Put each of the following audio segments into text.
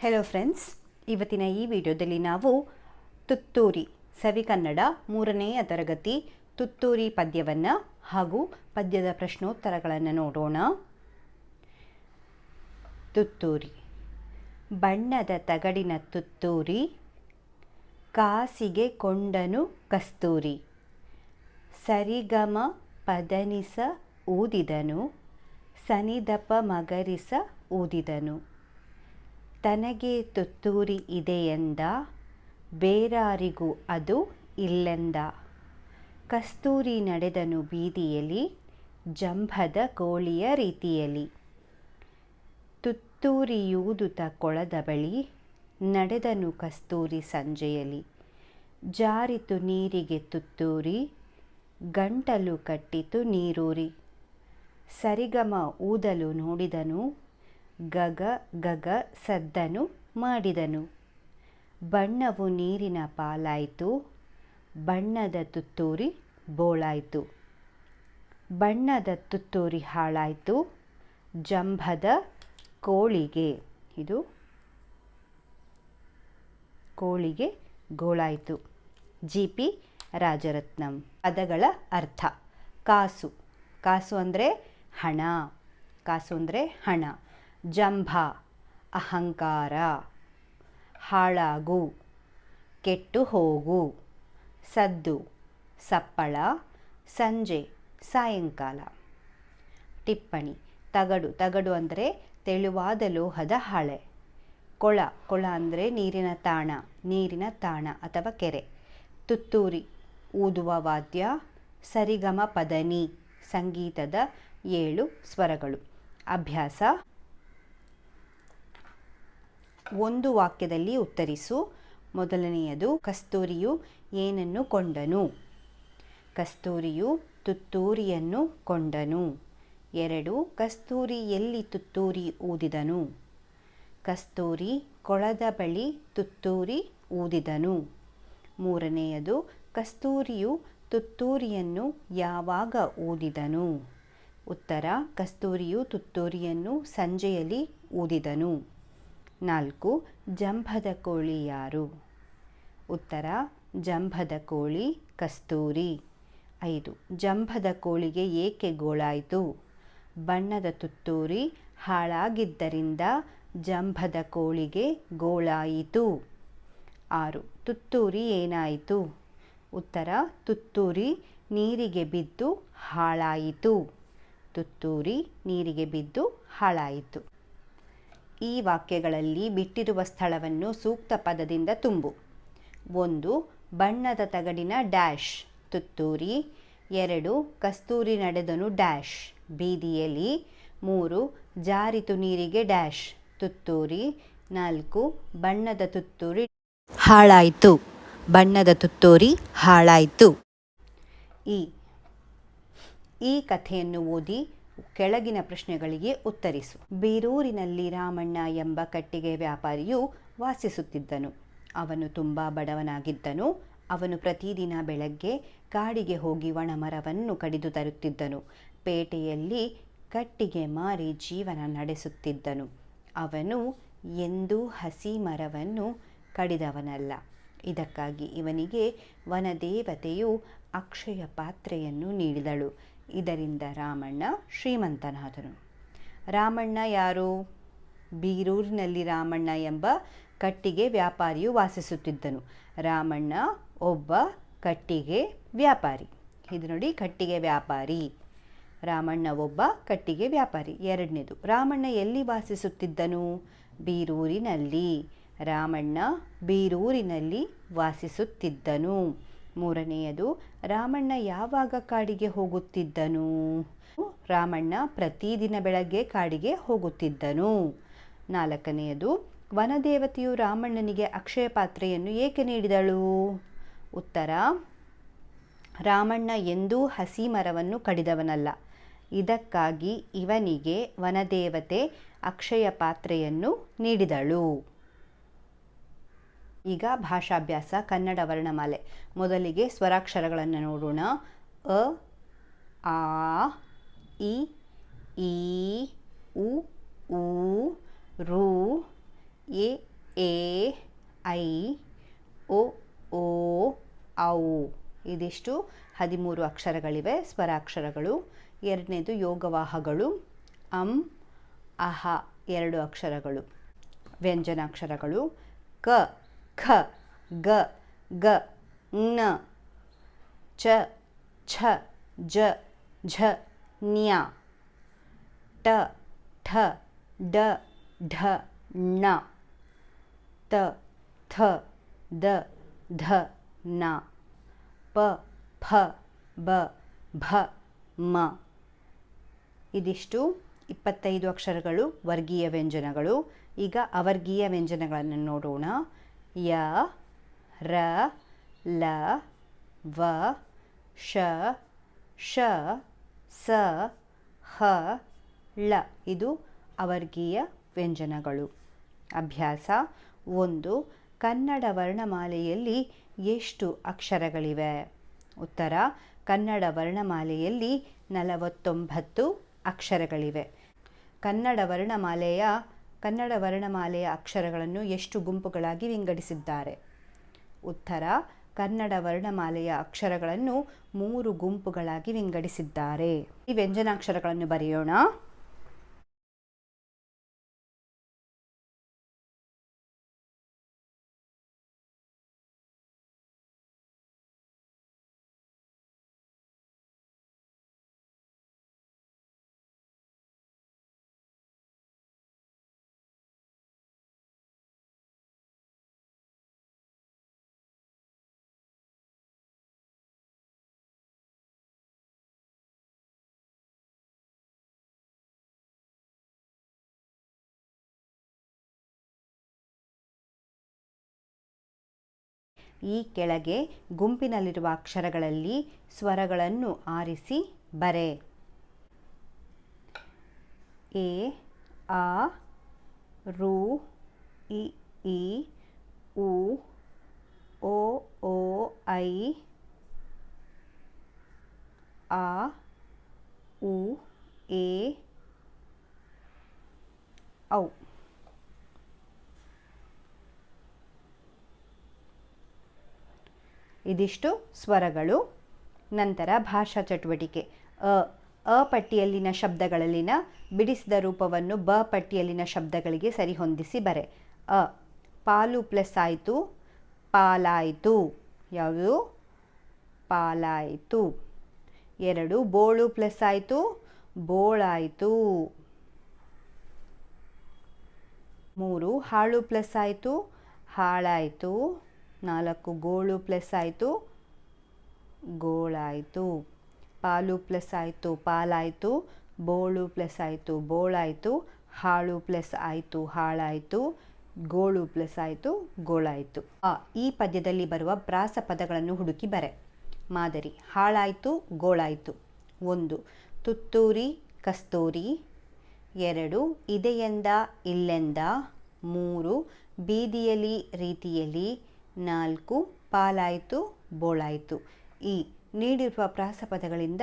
Hello friends ಇವತ್ತಿನ ಈ ವಿಡಿಯೋದಲ್ಲಿ ನಾವು ತುತ್ತೂರಿ ಸವಿಕನ್ನಡ ಮೂರನೆಯ ತರಗತಿ ತುತ್ತೂರಿ ಪದ್ಯವನ್ನು ಹಾಗೂ ಪದ್ಯದ ಪ್ರಶ್ನೋತ್ತರಗಳನ್ನು ನೋಡೋಣ. ತುತ್ತೂರಿ, ಬಣ್ಣದ ತಗಡಿನ ತುತ್ತೂರಿ, ಕಾಸಿಗೆ ಕೊಂಡನು ಕಸ್ತೂರಿ, ಸರಿಗಮ ಪದನಿಸ ಊದಿದನು, ಸನಿದಪ ಮಗರಿಸ ಊದಿದನು. ತನಗೆ ತುತ್ತೂರಿ ಇದೆಯೆಂದ ಬೇರಾರಿಗೂ ಅದು ಇಲ್ಲೆಂದ. ಕಸ್ತೂರಿ ನಡೆದನು ಬೀದಿಯಲ್ಲಿ, ಜಂಭದ ಕೋಳಿಯ ರೀತಿಯಲ್ಲಿ. ತುತ್ತೂರಿಯೂದುತ ಕೊಳದ ಬಳಿ ನಡೆದನು ಕಸ್ತೂರಿ ಸಂಜೆಯಲ್ಲಿ. ಜಾರಿತು ನೀರಿಗೆ ತುತ್ತೂರಿ, ಗಂಟಲು ಕಟ್ಟಿತು ನೀರೂರಿ. ಸರಿಗಮ ಊದಲು ನೋಡಿದನು ಗಗ ಗಗ ಸದ್ದನು ಮಾಡಿದನು. ಬಣ್ಣವು ನೀರಿನ ಪಾಲಾಯಿತು, ಬಣ್ಣದ ತುತ್ತೂರಿ ಬೋಳಾಯಿತು. ಬಣ್ಣದ ತುತ್ತೂರಿ ಹಾಳಾಯಿತು, ಜಂಭದ ಕೋಳಿಗೆ, ಇದು ಕೋಳಿಗೆ ಗೋಳಾಯಿತು. G P Rajaratnam. ಪದಗಳ ಅರ್ಥ, ಕಾಸು. ಕಾಸು ಅಂದರೆ ಹಣ. ಕಾಸು ಅಂದರೆ ಹಣ. ಜಂಭ, ಅಹಂಕಾರ, ಹಾಳಾಗು ಕೆಟ್ಟು ಹೋಗು ಸದ್ದು, ಸಪ್ಪಳ, ಸಂಜೆ, ಸಾಯಂಕಾಲ. ಟಿಪ್ಪಣಿ, ತಗಡು ತಗಡು ಅಂದರೆ ತೆಳುವಾದ ಲೋಹದ ಹಾಳೆ. ಕೊಳ ಕೊಳ ಅಂದರೆ ನೀರಿನ ತಾಣ ನೀರಿನ ತಾಣ ಅಥವಾ ಕೆರೆ. ತುತ್ತೂರಿ, ಊದುವ ವಾದ್ಯ, ಸರಿಗಮ ಪದನಿ, ಸಂಗೀತದ ಏಳು ಸ್ವರಗಳು. ಅಭ್ಯಾಸ ಒಂದು ವಾಕ್ಯದಲ್ಲಿ ಉತ್ತರಿಸು. ಮೊದಲನೆಯದು, ಕಸ್ತೂರಿಯು ಏನನ್ನು ಕೊಂಡನು? ಕಸ್ತೂರಿಯು ತುತ್ತೂರಿಯನ್ನು ಕೊಂಡನು. ಎರಡು, ಕಸ್ತೂರಿ ಎಲ್ಲಿ ತುತ್ತೂರಿ ಊದಿದನು? ಕಸ್ತೂರಿ ಕೊಳದ ಬಳಿ ತುತ್ತೂರಿ ಊದಿದನು. ಮೂರನೆಯದು, ಕಸ್ತೂರಿಯು ತುತ್ತೂರಿಯನ್ನು ಯಾವಾಗ ಊದಿದನು? ಉತ್ತರ, ಕಸ್ತೂರಿಯು ತುತ್ತೂರಿಯನ್ನು ಸಂಜೆಯಲ್ಲಿ ಊದಿದನು. ನಾಲ್ಕು, ಜಂಭದ ಕೋಳಿ ಯಾರು? ಉತ್ತರ, ಜಂಭದ ಕೋಳಿ ಕಸ್ತೂರಿ. ಐದು, ಜಂಭದ ಕೋಳಿಗೆ ಏಕೆ ಗೋಳಾಯಿತು? ಬಣ್ಣದ ತುತ್ತೂರಿ ಹಾಳಾಗಿದ್ದರಿಂದ ಜಂಭದ ಕೋಳಿಗೆ ಗೋಳಾಯಿತು. ಆರು, ತುತ್ತೂರಿ ಏನಾಯಿತು? ಉತ್ತರ, ತುತ್ತೂರಿ ನೀರಿಗೆ ಬಿದ್ದು ಹಾಳಾಯಿತು. ತುತ್ತೂರಿ ನೀರಿಗೆ ಬಿದ್ದು ಹಾಳಾಯಿತು. ಈ ವಾಕ್ಯಗಳಲ್ಲಿ ಬಿಟ್ಟಿರುವ ಸ್ಥಳವನ್ನು ಸೂಕ್ತ ಪದದಿಂದ ತುಂಬು. ಒಂದು, ಬಣ್ಣದ ತಗಡಿನ ಡ್ಯಾಶ್. ತುತ್ತೂರಿ. ಎರಡು, ಕಸ್ತೂರಿ ನಡೆದನು ಡ್ಯಾಶ್. ಬೀದಿಯಲ್ಲಿ ಮೂರು ಜಾರಿತು ನೀರಿಗೆ ಡ್ಯಾಶ್. ತುತ್ತೂರಿ. ನಾಲ್ಕು, ಬಣ್ಣದ ತುತ್ತೂರಿ. ಹಾಳಾಯಿತು. ಬಣ್ಣದ ತುತ್ತೂರಿ ಹಾಳಾಯಿತು. ಈ ಈ ಕಥೆಯನ್ನು ಓದಿ ಕೆಳಗಿನ ಪ್ರಶ್ನೆಗಳಿಗೆ ಉತ್ತರಿಸು. ಬೀರೂರಿನಲ್ಲಿ ರಾಮಣ್ಣ ಎಂಬ ಕಟ್ಟಿಗೆ ವ್ಯಾಪಾರಿಯು ವಾಸಿಸುತ್ತಿದ್ದನು. ಅವನು ತುಂಬ ಬಡವನಾಗಿದ್ದನು. ಅವನು ಪ್ರತಿದಿನ ಬೆಳಗ್ಗೆ ಕಾಡಿಗೆ ಹೋಗಿ ಒಣಮರವನ್ನು ಕಡಿದು ತರುತ್ತಿದ್ದನು. ಪೇಟೆಯಲ್ಲಿ ಕಟ್ಟಿಗೆ ಮಾರಿ ಜೀವನ ನಡೆಸುತ್ತಿದ್ದನು. ಅವನು ಎಂದೂ ಹಸಿ ಮರವನ್ನು ಕಡಿದವನಲ್ಲ. ಇದಕ್ಕಾಗಿ ಇವನಿಗೆ ವನದೇವತೆಯು ಅಕ್ಷಯ ಪಾತ್ರೆಯನ್ನು ನೀಡಿದಳು. ಇದರಿಂದ ರಾಮಣ್ಣ ಶ್ರೀಮಂತನಾದನು. ರಾಮಣ್ಣ ಯಾರು? ಬೀರೂರಿನಲ್ಲಿ ರಾಮಣ್ಣ ಎಂಬ ಕಟ್ಟಿಗೆ ವ್ಯಾಪಾರಿಯು ವಾಸಿಸುತ್ತಿದ್ದನು. ರಾಮಣ್ಣ ಒಬ್ಬ ಕಟ್ಟಿಗೆ ವ್ಯಾಪಾರಿ. ಇದು ನೋಡಿ ಕಟ್ಟಿಗೆ ವ್ಯಾಪಾರಿ. ರಾಮಣ್ಣ ಒಬ್ಬ ಕಟ್ಟಿಗೆ ವ್ಯಾಪಾರಿ. ಎರಡನೇದು, ರಾಮಣ್ಣ ಎಲ್ಲಿ ವಾಸಿಸುತ್ತಿದ್ದನು? ಬೀರೂರಿನಲ್ಲಿ. ರಾಮಣ್ಣ ಬೀರೂರಿನಲ್ಲಿ ವಾಸಿಸುತ್ತಿದ್ದನು. ಮೂರನೆಯದು, ರಾಮಣ್ಣ ಯಾವಾಗ ಕಾಡಿಗೆ ಹೋಗುತ್ತಿದ್ದನು? ರಾಮಣ್ಣ ಪ್ರತಿದಿನ ಬೆಳಗ್ಗೆ ಕಾಡಿಗೆ ಹೋಗುತ್ತಿದ್ದನು. ನಾಲ್ಕನೆಯದು, ವನದೇವತೆಯು ರಾಮಣ್ಣನಿಗೆ ಅಕ್ಷಯ ಪಾತ್ರೆಯನ್ನು ಏಕೆ ನೀಡಿದಳು? ಉತ್ತರ, ರಾಮಣ್ಣ ಎಂದೂ ಹಸಿ ಮರವನ್ನು ಕಡಿದವನಲ್ಲ. ಇದಕ್ಕಾಗಿ ಇವನಿಗೆ ವನದೇವತೆ ಅಕ್ಷಯ ಪಾತ್ರೆಯನ್ನು ನೀಡಿದಳು. ಈಗ ಭಾಷಾಭ್ಯಾಸ, ಕನ್ನಡ ವರ್ಣಮಾಲೆ. ಮೊದಲಿಗೆ ಸ್ವರಾಕ್ಷರಗಳನ್ನು ನೋಡೋಣ. ಅ, ಆ, ಇ, ಈ, ಉ ಊ ರು, ಎ ಎ, ಐ, ಒ, ಓ, ಔ. ಇದಿಷ್ಟು ಹದಿಮೂರು ಅಕ್ಷರಗಳಿವೆ, ಸ್ವರಾಕ್ಷರಗಳು. ಎರಡನೇದು ಯೋಗವಾಹಗಳು. ಅಂ, ಅಹ, ಎರಡು ಅಕ್ಷರಗಳು. ವ್ಯಂಜನಾಕ್ಷರಗಳು. ಕ ಖ ಗ ಗ ನ ಚ ಛ ಜ ಝ ನ್ಯ ಟ ಠ ಡ ಢ ಣ ತ ಥ ದ ಧ ನ ಪ ಫ ಬ ಭ ಮ ಇದಿಷ್ಟು ಇಪ್ಪತ್ತೈದು ಅಕ್ಷರಗಳು, ವರ್ಗೀಯ ವ್ಯಂಜನಗಳು. ಈಗ ಅವರ್ಗೀಯ ವ್ಯಂಜನಗಳನ್ನು ನೋಡೋಣ. ಯ, ರ, ಲ, ವ, ಶ ಶ, ಸ, ಹ, ಳ. ಇದು ಅವರ್ಗೀಯ ವ್ಯಂಜನಗಳು. ಅಭ್ಯಾಸ ಒಂದು, ಕನ್ನಡ ವರ್ಣಮಾಲೆಯಲ್ಲಿ ಎಷ್ಟು ಅಕ್ಷರಗಳಿವೆ? ಉತ್ತರ, ಕನ್ನಡ ವರ್ಣಮಾಲೆಯಲ್ಲಿ ನಲವತ್ತೊಂಬತ್ತು ಅಕ್ಷರಗಳಿವೆ. ಕನ್ನಡ ವರ್ಣಮಾಲೆಯ ಕನ್ನಡ ವರ್ಣಮಾಲೆಯ ಅಕ್ಷರಗಳನ್ನು ಎಷ್ಟು ಗುಂಪುಗಳಾಗಿ ವಿಂಗಡಿಸಿದ್ದಾರೆ? ಉತ್ತರ, ಕನ್ನಡ ವರ್ಣಮಾಲೆಯ ಅಕ್ಷರಗಳನ್ನು ಮೂರು ಗುಂಪುಗಳಾಗಿ ವಿಂಗಡಿಸಿದ್ದಾರೆ. ಈ ವ್ಯಂಜನಾಕ್ಷರಗಳನ್ನು ಬರೆಯೋಣ. ಈ ಕೆಳಗೆ ಗುಂಪಿನಲ್ಲಿರುವ ಅಕ್ಷರಗಳಲ್ಲಿ ಸ್ವರಗಳನ್ನು ಆರಿಸಿ ಬರೆ. ಎ, ಆ, ರು, ಇ ಈ ಉ, ಓ ಓ, ಐ, ಆ, ಉ, ಎ, ಔ. ಇದಿಷ್ಟು ಸ್ವರಗಳು. ನಂತರ ಭಾಷಾ ಚಟುವಟಿಕೆ. ಅ ಅ ಪಟ್ಟಿಯಲ್ಲಿನ ಶಬ್ದಗಳಲ್ಲಿನ ಬಿಡಿಸಿದ ರೂಪವನ್ನು ಬ ಪಟ್ಟಿಯಲ್ಲಿನ ಶಬ್ದಗಳಿಗೆ ಸರಿಹೊಂದಿಸಿ ಬರೆ. ಅ, ಪಾಲು ಪ್ಲಸ್ ಆಯಿತು, ಪಾಲಾಯಿತು. ಯಾವುದು? ಪಾಲಾಯಿತು. ಎರಡು, ಬೋಳು ಪ್ಲಸ್ ಆಯಿತು, ಬೋಳಾಯಿತು. ಮೂರು, ಹಾಳು ಪ್ಲಸ್ ಆಯಿತು, ಹಾಳಾಯಿತು. ನಾಲ್ಕು ಗೋಳು ಪ್ಲಸ್ ಆಯಿತು. ಗೋಳಾಯಿತು. ಪಾಲು ಪ್ಲಸ್ ಆಯಿತು, ಪಾಲಾಯಿತು. ಬೋಳು ಪ್ಲಸ್ ಆಯಿತು, ಬೋಳಾಯಿತು. ಹಾಳು ಪ್ಲಸ್ ಆಯಿತು, ಹಾಳಾಯಿತು. ಗೋಳು ಪ್ಲಸ್ ಆಯಿತು, ಗೋಳಾಯಿತು. ಆ, ಈ ಪದ್ಯದಲ್ಲಿ ಬರುವ ಪ್ರಾಸ ಪದಗಳನ್ನು ಹುಡುಕಿ ಬರೆ. ಮಾದರಿ, ಹಾಳಾಯಿತು, ಗೋಳಾಯಿತು. ಒಂದು, ತುತ್ತೂರಿ, ಕಸ್ತೂರಿ. ಎರಡು, ಇದೆಯೆಂದ, ಇಲ್ಲೆಂದ. ಮೂರು ಬೀದಿಯಲ್ಲಿ ರೀತಿಯಲ್ಲಿ ನಾಲ್ಕು, ಪಾಲಾಯಿತು, ಬೋಳಾಯಿತು. ಈ ನೀಡಿರುವ ಪ್ರಾಸಪದಗಳಿಂದ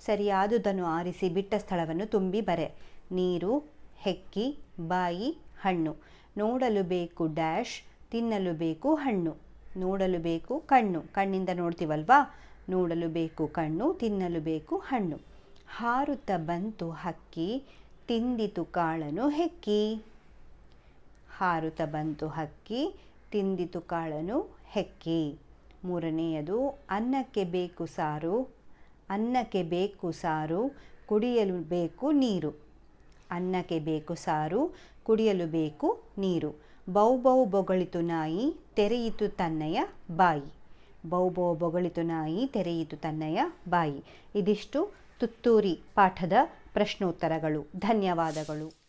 ಸರಿಯಾದುದನ್ನು ಆರಿಸಿ ಬಿಟ್ಟ ಸ್ಥಳವನ್ನು ತುಂಬಿ ಬರೆ. ನೀರು, ಹೆಕ್ಕಿ, ಬಾಯಿ, ಹಣ್ಣು. ನೋಡಲು ಬೇಕು ಡ್ಯಾಶ್, ತಿನ್ನಲು ಬೇಕು ಹಣ್ಣು. ನೋಡಲು ಬೇಕು ಕಣ್ಣು. ಕಣ್ಣಿಂದ ನೋಡ್ತೀವಲ್ವಾ? ನೋಡಲು ಬೇಕು ಕಣ್ಣು, ತಿನ್ನಲು ಬೇಕು ಹಣ್ಣು. ಹಾರುತ್ತ ಬಂತು ಹಕ್ಕಿ, ತಿಂದಿತು ಕಾಳನು ಹೆಕ್ಕಿ. ಹಾರುತ್ತ ಬಂತು ಹಕ್ಕಿ ತಿಂದಿತು ಕಾಳನು ಹೆಕ್ಕಿ. ಮೂರನೆಯದು, ಅನ್ನಕ್ಕೆ ಬೇಕು ಸಾರು, ಅನ್ನಕ್ಕೆ ಬೇಕು ಸಾರು, ಕುಡಿಯಲು ಬೇಕು ನೀರು. ಅನ್ನಕ್ಕೆ ಬೇಕು ಸಾರು, ಕುಡಿಯಲು ಬೇಕು ನೀರು. ಬೌ ಬೌ ಬೊಗಳಿತು ನಾಯಿ, ತೆರೆಯಿತು ತನ್ನಯ ಬಾಯಿ. ಬೌ ಬೌ ಬೊಗಳಿತು ನಾಯಿ, ತೆರೆಯಿತು ತನ್ನಯ ಬಾಯಿ. ಇದಿಷ್ಟು ತುತ್ತೂರಿ ಪಾಠದ ಪ್ರಶ್ನೋತ್ತರಗಳು. ಧನ್ಯವಾದಗಳು.